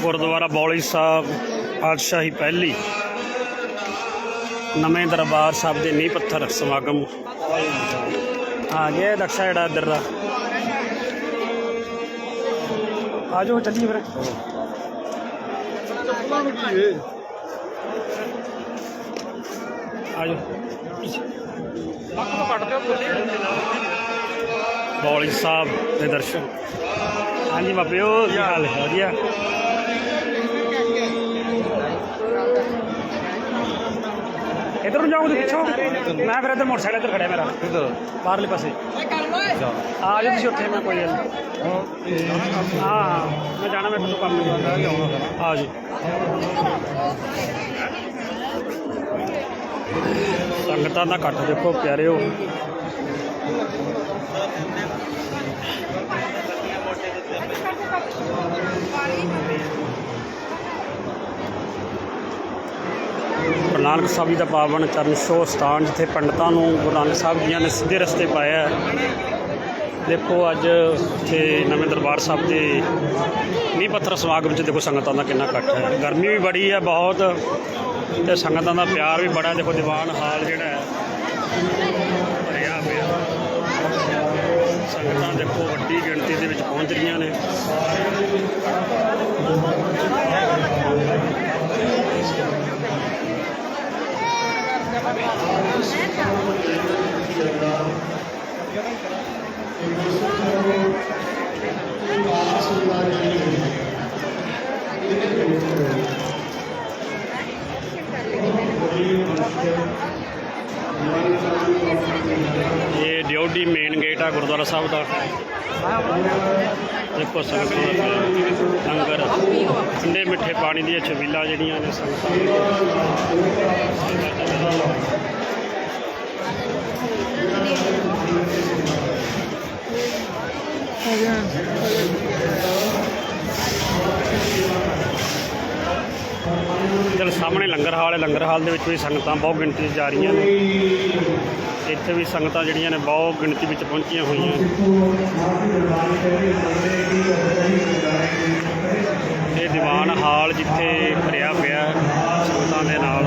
ਗੁਰਦੁਆਰਾ ਬੌਲੀ ਸਾਹਿਬ, ਪਾਤਸ਼ਾਹੀ ਪਹਿਲੀ, ਨਵੇਂ ਦਰਬਾਰ ਸਾਹਿਬ ਦੇ ਨੀਂਹ ਪੱਥਰ ਸਮਾਗਮ। ਆ ਗਿਆ ਦਕਸ਼ਾ ਜਿਹੜਾ ਇੱਧਰ ਦਾ। ਆ ਜਾਓ, ਚੱਲੀਏ ਫਿਰ। ਆ ਜਾਓ। ਬੌਲੀ ਸਾਹਿਬ ਦੇ ਦਰਸ਼ਨ। ਹਾਂਜੀ, ਬਾਬਿਓ, ਕੀ ਹਾਲ ਹੈ? ਵਧੀਆ? ਇਧਰ ਨੂੰ ਜਾਓਗੇ ਪਿੱਛੋਂ। ਮੈਂ ਫਿਰ ਇੱਧਰ ਮੋਟਰਸਾਈਕਲ ਇੱਧਰ ਖੜਿਆ ਮੇਰਾ। ਕਿੱਧਰ ਬਾਹਰਲੇ ਪਾਸੇ। ਜਾ। ਆ ਜਾਓ ਤੁਸੀਂ ਉੱਥੇ ਮੈਂ ਕੋਈ ਗੱਲ ਨਹੀਂ। ਹਾਂ ਹਾਂ ਮੈਂ ਜਾਣਾ ਮੈਂ ਤੁਹਾਨੂੰ ਕੰਮ ਨਹੀਂ ਆ ਜੀ। ਸੰਗਤਾਂ ਦਾ ਇਕੱਠ ਦੇਖੋ ਪਿਆਰਿਓ। ਨਾਨਕ ਸਾਹਿਬ ਜੀ ਦਾ ਪਾਵਨ ਚਰਨ ਛੋਹ ਸਥਾਨ ਜਿੱਥੇ ਪੰਡਤਾਂ ਨੂੰ ਗੁਰੂ ਨਾਨਕ ਸਾਹਿਬ ਜੀਆਂ ਨੇ ਸਿੱਧੇ ਰਸਤੇ ਪਾਇਆ ਦੇਖੋ, ਅੱਜ ਇੱਥੇ ਨਵੇਂ ਦਰਬਾਰ ਸਾਹਿਬ ਦੇ ਨੀਂਹ ਪੱਥਰ ਸਮਾਗਮ 'ਚ ਦੇਖੋ ਸੰਗਤਾਂ ਦਾ ਕਿੰਨਾ ਇਕੱਠ ਹੈ। ਗਰਮੀ ਵੀ ਬੜੀ ਹੈ ਬਹੁਤ ਤੇ ਸੰਗਤਾਂ ਦਾ ਪਿਆਰ ਵੀ ਬੜਾ ਦੇਖੋ, ਦੀਵਾਨ ਹਾਲ ਜਿਹੜਾ ਹੈ, ਭਰਿਆ ਪਿਆ ਸੰਗਤਾਂ ਦੇਖੋ, ਵੱਡੀ ਗਿਣਤੀ ਦੇ ਵਿੱਚ ਪਹੁੰਚ ਰਹੀਆਂ ਨੇ। ਇਹ ਡਿਊਟੀ ਮੇਨ ਗੇਟ ਆ, ਗੁਰਦੁਆਰਾ ਸਾਹਿਬ ਦਾ। ਦੇਖੋ ਸੰਗਤਾਂ, ਲੰਗਰ, ਠੰਡੇ ਮਿੱਠੇ ਪਾਣੀ ਦੀਆਂ ਛਬੀਲਾਂ ਜਿਹੜੀਆਂ ਨੇ ਸੰਗਤਾਂ ਜਦ ਸਾਹਮਣੇ ਲੰਗਰ ਹਾਲ ਹੈ, ਲੰਗਰ ਹਾਲ ਦੇ ਵਿੱਚ ਵੀ ਸੰਗਤਾਂ ਬਹੁਤ ਗਿਣਤੀ 'ਚ ਜਾ ਰਹੀਆਂ ਨੇ। ਇੱਥੇ ਵੀ ਸੰਗਤਾਂ ਜਿਹੜੀਆਂ ਨੇ ਬਹੁਤ ਗਿਣਤੀ ਵਿੱਚ ਪਹੁੰਚੀਆਂ ਹੋਈਆਂ ਇਹ ਦੀਵਾਨ ਹਾਲ ਜਿੱਥੇ ਭਰਿਆ ਪਿਆ ਸੰਗਤਾਂ ਦੇ ਨਾਲ।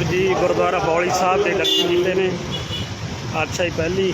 ਸੋ ਜੀ ਗੁਰਦੁਆਰਾ ਬੌਲੀ ਸਾਹਿਬ ਦੇ ਦਰਸ਼ਨ ਕੀਤੇ ਨੇ। ਅੱਛਾ ਪਹਿਲੀ।